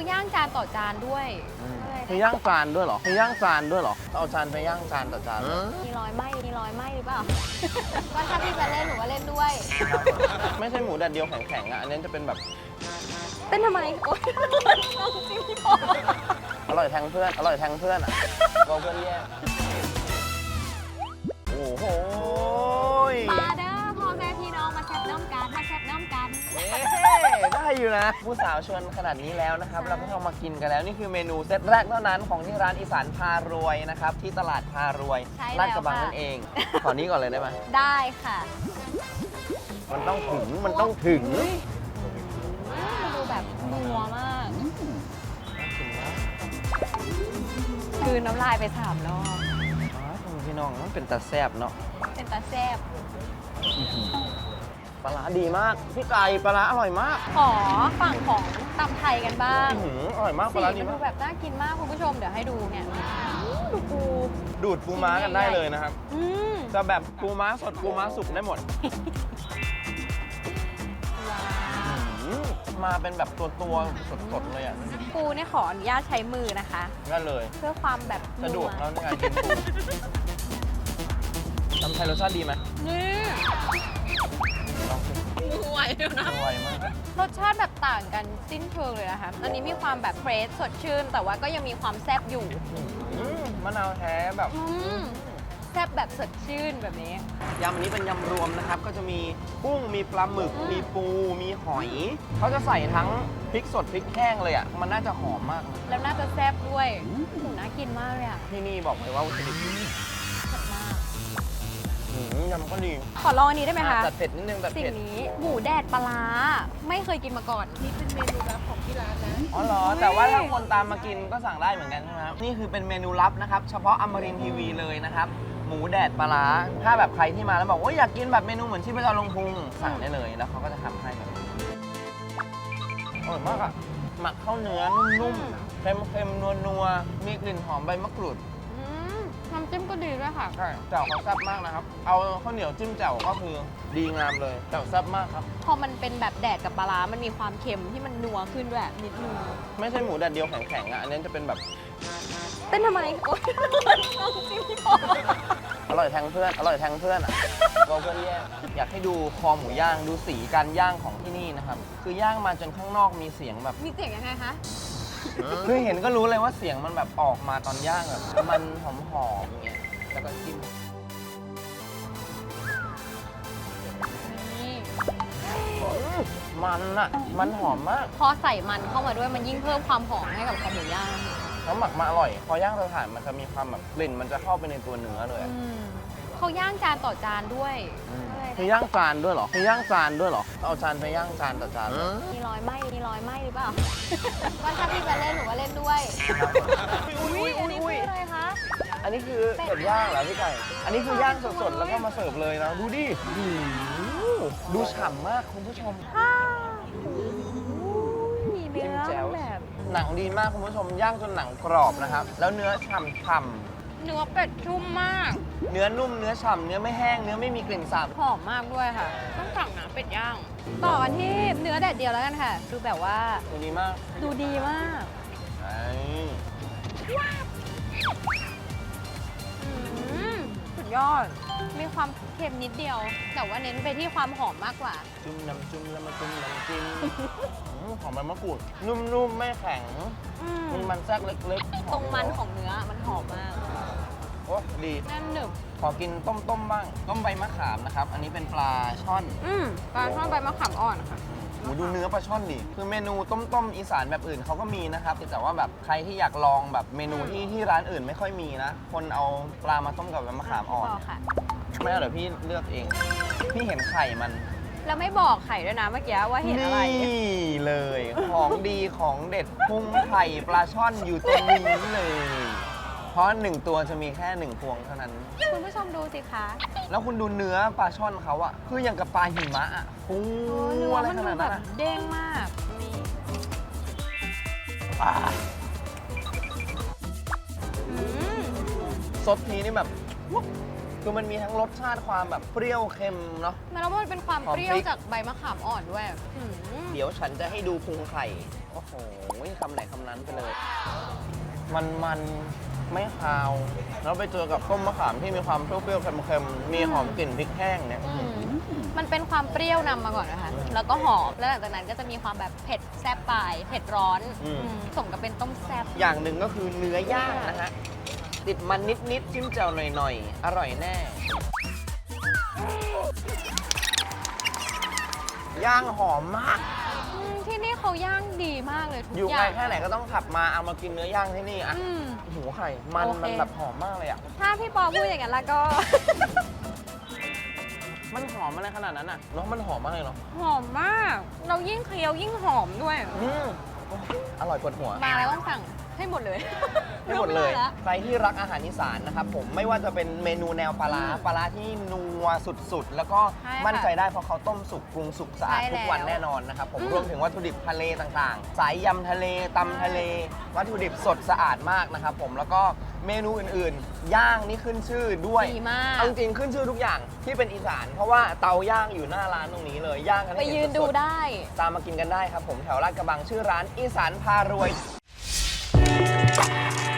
เขาย่างจานต่อจานด้วยคือย่างจานด้วยเหรอคือย่างจานด้วยเหรอเอาจานไปย่างจานต่อจานเหรอมีรอยไหมมีรอยไหมหรือเปล่า ก็ถ้าพี่จะเล่นหนูก็เล่นด้วย ไม่ใช่หมูแดดเดียวแข็งๆอะอันนี้จะเป็นแบบเต้นทำไม โอ๊ยลองจิ้มพี่โอร่อยแทงเพื่อนอร่อยแทงเพื่อนอะกลัวเพื่อนแย่โอ้โหยมาเด้อ อยู่นะ ผู้สาวชวนขนาดนี้แล้วนะครับ เราก็ต้องมากินกันแล้ว นี่คือเมนูเซตแรกเท่านั้นของที่ร้านอีสานพารวยนะครับ ที่ตลาดพารวยใช่ลาดแล้วกระบังค่ะ นั่นเอง ขอนี้ก่อนเลยได้ไหมได้ค่ะมันต้องถึงมันต้องถึงมันดูแบบนัวมาก คือน้ำลายไปสามรอบอ๋อคุณพี่น้องมันเป็นตาแซบเนาะเป็นตาแซบ ปลาร้าดีมากพี่ไก่ปลาร้าอร่อยมากขอฝั่งของตำไทยกันบ้างอื้อหืออร่อยมากปสีลาร้ามัดีนดูมากแบบน่ากินมากคุณผู้ชมเดี๋ยวให้ดูเนี่ยดูปูดูดปูม้ากันได้เลยนะครับ อืมจะแบบปูม้าสดปูม้าสุกได้หมดว้าวอื้อมาเป็นแบบตัวตัวๆสดๆเลยอะปูเนี่ยขออนุญาตใช้มือนะคะได้เลย เพื่อความแบบสะดวกนัแล้วในการกินปูตำไทยรสชาติดีไหม ไหวแล้วนะอร่อยมาก รสชาติแบบต่างกันสิ้นเชิงเลยนะคะ อันนี้มีความแบบเฟรชสดชื่น แต่ว่าก็ยังมีความแซ่บอยู่ อืมมะนาวแท้แบบ อืมแซ่บแบบสดชื่นแบบนี้ ยำอันนี้เป็นยำรวมนะครับ ก็จะมีกุ้ง มีปลาหมึกอืมมีปู มีหอย เขาจะใส่ทั้งพริกสดพริกแห้งเลยอะ มันน่าจะหอมมากนะแล้วน่าจะแซ่บด้วยหูน่ากินมากเลยอะที่นี่บอกเลยว่าวัตถุดิบดีสดมากอื มยำก็ดีขอลองอันนี้ได้ไหมคะจัดเผ็ดนิดนึงจัดสิ่เผ็ดงนี้หมูแดดปลาร้าไม่เคยกินมาก่อน นี่เป็นเมนูลับของที่ร้านนะ อ๋อเหรอ แต่ว่าถ้าคนตามมากินก็สั่งได้เหมือนกันใช่ไหมครับนี่คือเป็นเมนูลับนะครับ เฉพาะอมรินทีวีเลยนะครับ หมูแดดปลาร้าถ้าแบบใครที่มาแล้วบอกว่าอยากกินแบบเมนูเหมือนที่พระเจ้าลงพุงสั่งได้เลย แล้วเขาก็จะทำให้แบบนี้อร่อยมากอะหมักข้าวเนื้อนุ่มๆเค็มๆนัวๆมีกลิ่นหอมใบมะกรูดอืม น้ำจิ้มก็ดีด้วยค่ะ ใช่แจ่วเขาแซ่บมากนะครับ เอาข้าวเหนียวจิ้มแจ่วก็คือดีงามเลยแจ่วแซ่บมากครับ พอมันเป็นแบบแดดกับปลาร้ามันมีความเค็มที่มันนัวขึ้นด้วยนิดนึงไม่ใช่หมูแดดเดียวแข็งๆอะอันนี้จะเป็นแบบเต้นทำไม โอ๊ยลองจิ้มพี่โอร่อยแทงเพื่อนอร่อยแทงเพื่อนอะกลัวเพื่อนแย่อยากให้ดูคอหมูย่างดูสีการย่างของที่นี่นะครับ คือย่างมาจนข้างนอกมีเสียงแบบมีเสียงยังไงคะ คือเห็นก็รู้เลยว่าเสียงมันแบบออกมาตอนย่างแบบมันหอมๆอย่างเงี้ยแล้วก็จิ้มนี่มันอะมันหอมมากพอใส่มันเข้ามาด้วยมันยิ่งเพิ่มความหอมให้กับคอหมูย่างแล้วหมักมาอร่อย พอย่างเตาถ่านมันจะมีความแบบกลิ่นมันจะเข้าไปในตัวเนื้อเลยอะ อืม เขาย่างจานต่อจานด้วยคือย่างจานด้วยเหรอคือย่างจานด้วยเหรอ เอาจานไปย่างจานต่อจานเหรอมีรอยไหมมีรอยไหมหรือเปล่าก็ถ้าพี่จะเล่นหนูก็เล่นด้วยอุ้ยอัอุ้นยนี้อุ้คืยออะไรคะ อันนี้คือเป็ดย่างเหรอพี่ไก่ อันนี้คือย่างสดๆ แล้วก็มาเสิร์ฟเลยนะ ดูดิโอ้โหดูฉ่ำมากคุณผู้ชมฮ่ามีเนื้จิ้มอแจ่วแบบหนังดีมากคุณผู้ชมย่างจนหนังกรอบนะครับ แล้วเนื้อฉ่ำ เนื้อเป็ดชุ่มมากๆเนื้อนุ่มเนื้อฉ่ำเนื้อไม่แห้งเนื้อไม่มีกลิ่นสาบ หอมมากด้วยค่ะ ต้องสั่งนะเป็ดย่าง ต่อกันที่เนื้อแดดเดียวแล้วกันค่ะ ดูแบบว่าดูดีมากดูดีมากไอ้อืมสุดยอด มีความเค็มนิดเดียว แต่ว่าเน้นไปที่ความหอมมากกว่า จุ่มน้ำจุ่มแล้วมาจุ่มน้ำจิ้มอืมหอมใบมะกรูด นุ่มๆ ไม่แข็ง อืมมีมันแทรกเล็กๆหตอรงมันของเนื้อมันหอมมากโอ้ดีแน่นหนึบขอกินต้มต้มๆบ้าง ต้มใบมะขามนะครับ อันนี้เป็นปลาช่อนอืมปลาช่อนใบมะขามอ่อนค่ะ โอ้ดูเนื้อปลาช่อนดิคือเมนูต้มต้มๆอีสานแบบอื่นเขาก็มีนะครับ แต่ว่าแบบใครที่อยากลองแบบเมนูที่ที่ร้านอื่นไม่ค่อยมีนะ คนเอาปลามาต้มกับใบมะขามอ่อนบอกค่ะ ไม่เอาเดี๋ยวพี่เลือกเอง พี่เห็นไข่มันแล้วไม่บอกไข่ด้วยนะเมื่อกี้ว่าเห็นอะไร นี่เลย ของดีของเด็ดพุงไข่ปลาช่อนอยู่ตรงนี้เลย เพราะหนึ่งตัวจะมีแค่หนึ่งพวงเท่านั้น คุณผู้ชมดูสิคะแล้วคุณดูเนื้อปลาช่อนเขาอะคืออย่างกับปลาหิมะอะฟูโอ้เนื้ออะไรมันขดูนาดแบนั้นบอะเด้งมากนี่อ่าอืมซดทีนี่แบบคือมันมีทั้งรสชาติความแบบเปรี้ยวเค็มเนาะแล้วมันเป็นความหอมเปรี้ยวพริก จากใบมะขามอ่อนด้วยอืมเดี๋ยวฉันจะให้ดูพุงไข่ โอ้โหคำไหนคำนั้นไปเลย มันมัน ไม่คาว แล้วไปเจอกับต้มมะขามที่มีความเปรี้ยวๆเค็มๆ มีหอมกลิ่นพริกแห้งเนี่ยอืมมันเป็นความเปรี้ยวนำมาก่อนนะคะ แล้วก็หอม แล้วหลังจากนั้นก็จะมีความแบบเผ็ดแซ่บปลาย เผ็ดร้อนอืมอืมสมกับเป็นต้มแซ่บ อย่างหนึ่งก็คือเนื้อย่างนะฮะ ติดมันนิดๆจิ้มแจ่วหน่อยๆ อร่อยแน่ ย่างหอมมาก อืมที่นี่เขาย่างดีมากเลยทุกอยู่อไกลย่างแค่ไหนก็ต้องขับมาเอามากินเนื้อย่างที่นี่อะอืม โอ้โหูไข่มันโอเค มันแบบหอมมากเลยอะ ถ้าพี่ปอพูดอย่างนั้นแล้วก็ มันหอมอะไรขนาดนั้นอะเนาะมันหอมมากเลยเนาะหอมมาก เรายิ่งเคี้ยวยิ่งหอมด้วย อืมอร่อยปวดหัว มาแล้วต้องสั่ง ให้หมดเลยให้หมดเลยไไแวใครที่รักอาหารอีสานนะครับผมไม่ว่าจะเป็นเมนูแนวปลาร้าอืมปลาร้าที่นัวสุดๆ แล้วก็ใช่ค่ะมั่นใจได้เพราะเขาต้มสุกปรุงสุกสะอาดใช่ทุกวันแล้วแน่นอนนะครับผมอืมรวมถึงวัตถุดิบทะเลต่างๆ สายยำทะเลตำทะเล วัตถุดิบสดสะอาดมากนะครับผมแล้วก็เมนูอื่นๆ ย่างนี่ขึ้นชื่อด้วยดีมาก เอาจริงๆขึ้นชื่อทุกอย่างที่เป็นอีสาน เพราะว่าเตาย่างอยู่หน้าร้านตรงนี้เลยย่างกันไปให้เห็ยืนนดูสดๆได้ ตามมากินกันได้ครับผมแถวลาดกระบังชื่อร้านอีสานพารวย Bye.